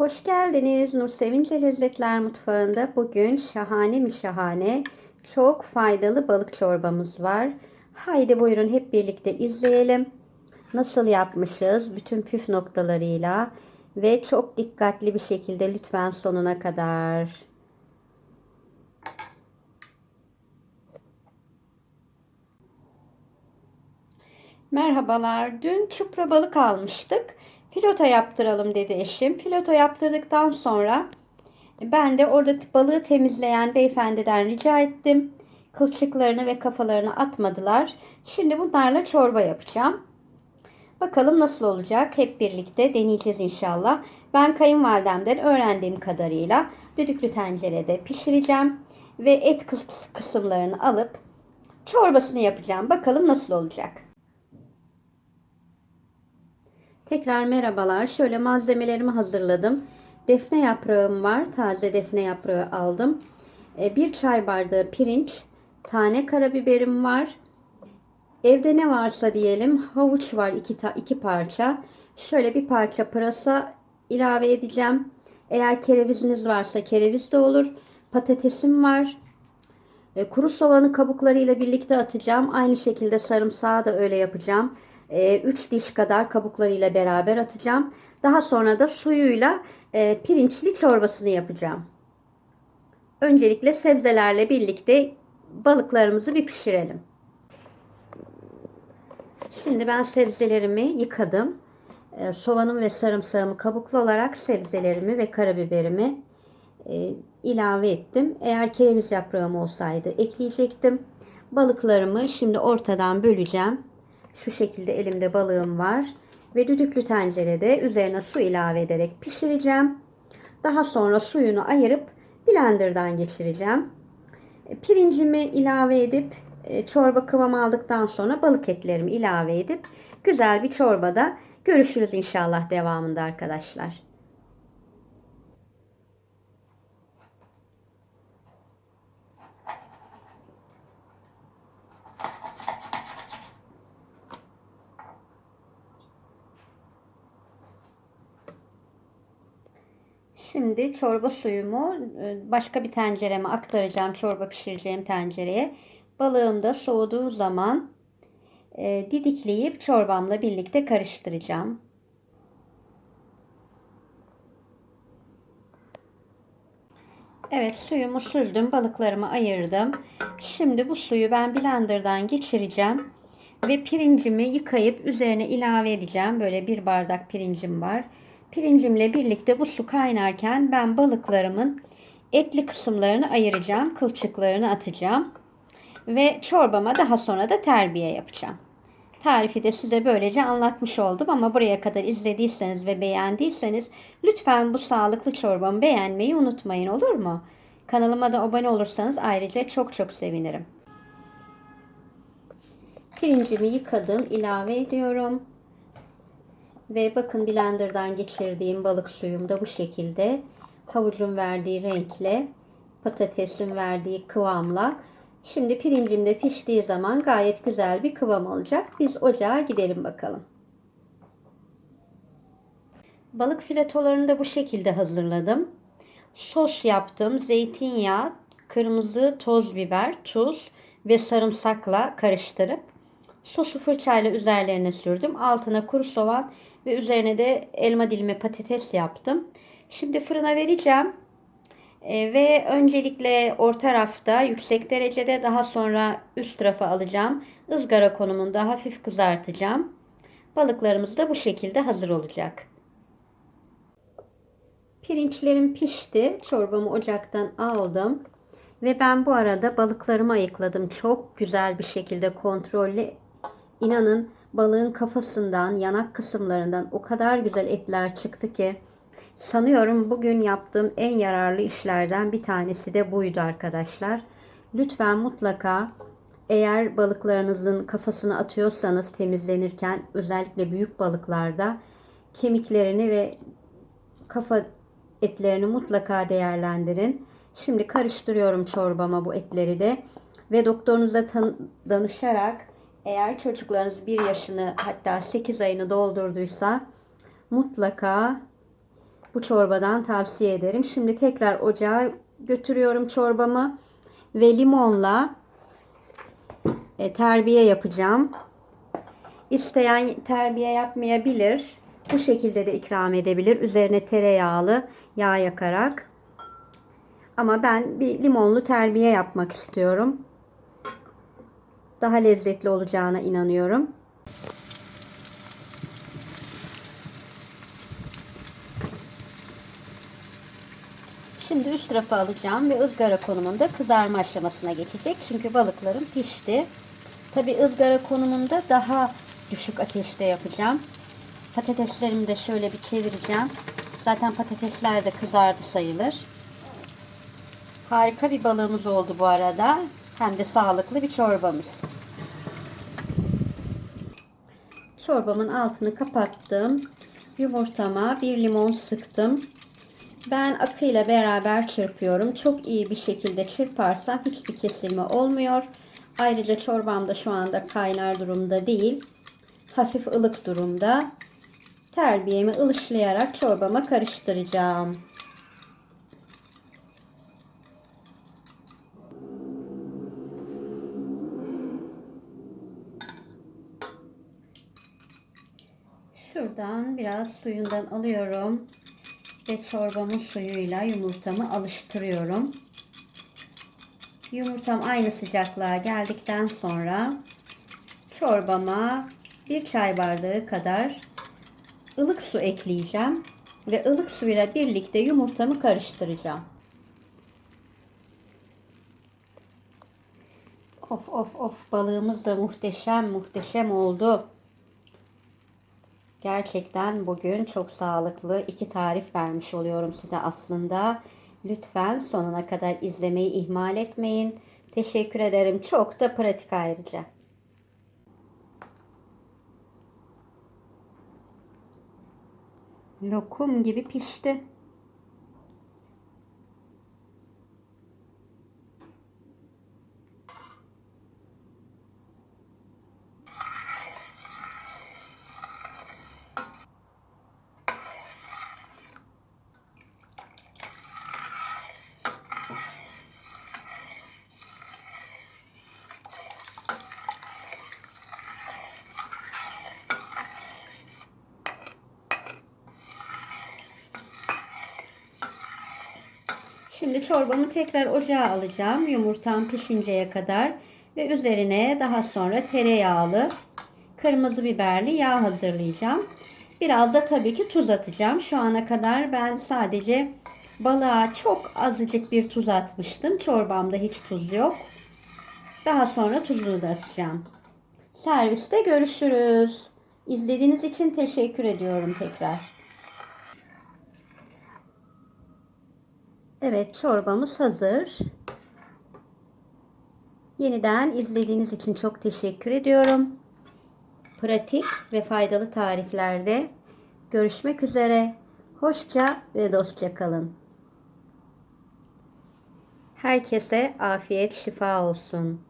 Hoş geldiniz Nur Sevince Lezzetler Mutfağı'nda. Bugün şahane mi şahane çok faydalı balık çorbamız var. Haydi buyurun hep birlikte izleyelim. Nasıl yapmışız bütün püf noktalarıyla ve çok dikkatli bir şekilde lütfen sonuna kadar. Merhabalar. Dün çupra balık almıştık. Pilota yaptıralım dedi eşim. Pilota yaptırdıktan sonra ben de orada balığı temizleyen beyefendiden rica ettim. Kılçıklarını ve kafalarını atmadılar. Şimdi bunlarla çorba yapacağım. Bakalım nasıl olacak? Hep birlikte deneyeceğiz inşallah. Ben kayınvalidemden öğrendiğim kadarıyla düdüklü tencerede pişireceğim. Ve et kısımlarını alıp çorbasını yapacağım. Bakalım nasıl olacak? Tekrar merhabalar. Şöyle malzemelerimi hazırladım. Defne yaprağım var. Taze defne yaprağı aldım. E, bir çay bardağı pirinç, tane karabiberim var. Evde ne varsa diyelim havuç var iki, ta, iki parça. Şöyle bir parça pırasa ilave edeceğim. Eğer kereviziniz varsa kereviz de olur. Patatesim var. E, kuru soğanı kabuklarıyla birlikte atacağım. Aynı şekilde sarımsağı da öyle yapacağım. 3 e, diş kadar kabuklarıyla beraber atacağım. Daha sonra da suyuyla e, pirinçli çorbasını yapacağım. Öncelikle sebzelerle birlikte balıklarımızı bir pişirelim. Şimdi ben sebzelerimi yıkadım. E, soğanım ve sarımsağımı kabuklu olarak sebzelerimi ve karabiberimi ilave ettim. Eğer kereviz yaprağım olsaydı ekleyecektim. Balıklarımı şimdi ortadan böleceğim. Şu şekilde elimde balığım var. Ve düdüklü tencerede üzerine su ilave ederek pişireceğim. Daha sonra suyunu ayırıp blenderdan geçireceğim. E, pirincimi ilave edip e, çorba kıvam aldıktan sonra balık etlerimi ilave edip güzel bir çorbada görüşürüz inşallah devamında arkadaşlar. Şimdi çorba suyumu e, başka bir tencereme aktaracağım. Çorba pişireceğim tencereye. Balığım da soğuduğu zaman e, didikleyip çorbamla birlikte karıştıracağım. Evet suyumu sürdüm. Balıklarımı ayırdım. Şimdi bu suyu ben blenderdan geçireceğim. Ve pirincimi yıkayıp üzerine ilave edeceğim. Böyle bir bardak pirincim var. Pirincimle birlikte bu su kaynarken ben balıklarımın etli kısımlarını ayıracağım. Kılçıklarını atacağım. Ve çorbama daha sonra da terbiye yapacağım. Tarifi de size böylece anlatmış oldum ama buraya kadar izlediyseniz ve beğendiyseniz lütfen bu sağlıklı çorbamı beğenmeyi unutmayın olur mu? Kanalıma da abone olursanız ayrıca çok çok sevinirim. Pirincimi yıkadım, ilave ediyorum. Ve bakın blenderdan geçirdiğim balık suyum da bu şekilde. Havucun verdiği renkle, patatesin verdiği kıvamla. Şimdi pirincim de piştiği zaman gayet güzel bir kıvam olacak. Biz ocağa gidelim bakalım. Balık filetolarını da bu şekilde hazırladım. Sos yaptım. Zeytinyağı, kırmızı toz biber, tuz ve sarımsakla karıştırıp sosu fırçayla üzerlerine sürdüm. Altına kuru soğan ve üzerine de elma dilimi patates yaptım. Şimdi fırına vereceğim. E, ve öncelikle orta rafta yüksek derecede daha sonra üst tarafa alacağım. Izgara konumunda hafif kızartacağım. Balıklarımız da bu şekilde hazır olacak. Pirinçlerim pişti. Çorbamı ocaktan aldım. Ve ben bu arada balıklarımı ayıkladım. Çok güzel bir şekilde kontrollü. İnanın balığın kafasından, yanak kısımlarından o kadar güzel etler çıktı ki sanıyorum bugün yaptığım en yararlı işlerden bir tanesi de buydu arkadaşlar. Lütfen mutlaka eğer balıklarınızın kafasını atıyorsanız temizlenirken özellikle büyük balıklarda kemiklerini ve kafa etlerini mutlaka değerlendirin. Şimdi karıştırıyorum çorbama bu etleri de ve doktorunuza danışarak eğer çocuklarınız 1 yaşını hatta 8 ayını doldurduysa mutlaka bu çorbadan tavsiye ederim. Şimdi tekrar ocağa götürüyorum çorbamı ve limonla e, terbiye yapacağım. İsteyen terbiye yapmayabilir. Bu şekilde de ikram edebilir. Üzerine tereyağlı yağ yakarak. Ama ben bir limonlu terbiye yapmak istiyorum. Daha lezzetli olacağına inanıyorum. Şimdi üst tarafa alacağım ve ızgara konumunda kızarma aşamasına geçecek. Çünkü balıklarım pişti. Tabi ızgara konumunda daha düşük ateşte yapacağım. Patateslerimi de şöyle bir çevireceğim. Zaten patatesler de kızardı sayılır. Harika bir balığımız oldu bu arada. Hem de sağlıklı bir çorbamız. Çorbamın altını kapattım. Yumurtama bir limon sıktım. Ben akıyla beraber çırpıyorum. Çok iyi bir şekilde çırparsam hiçbir kesilme olmuyor. Ayrıca çorbam da şu anda kaynar durumda değil. Hafif ılık durumda. Terbiyemi ılışlayarak çorbama karıştıracağım. Şuradan biraz suyundan alıyorum ve çorbamın suyuyla yumurtamı alıştırıyorum. Yumurtam aynı sıcaklığa geldikten sonra çorbama bir çay bardağı kadar ılık su ekleyeceğim ve ılık suyla birlikte yumurtamı karıştıracağım. Of of of balığımız da muhteşem muhteşem oldu. Gerçekten bugün çok sağlıklı iki tarif vermiş oluyorum size aslında. Lütfen sonuna kadar izlemeyi ihmal etmeyin. Teşekkür ederim. Çok da pratik ayrıca. Lokum gibi pişti. Şimdi çorbamı tekrar ocağa alacağım. Yumurtam pişinceye kadar ve üzerine daha sonra tereyağlı kırmızı biberli yağ hazırlayacağım. Biraz da tabii ki tuz atacağım. Şu ana kadar ben sadece balığa çok azıcık bir tuz atmıştım. Çorbamda hiç tuz yok. Daha sonra tuzunu da atacağım. Serviste görüşürüz. İzlediğiniz için teşekkür ediyorum tekrar. Evet çorbamız hazır. Yeniden izlediğiniz için çok teşekkür ediyorum. Pratik ve faydalı tariflerde görüşmek üzere. Hoşça ve dostça kalın. Herkese afiyet şifa olsun.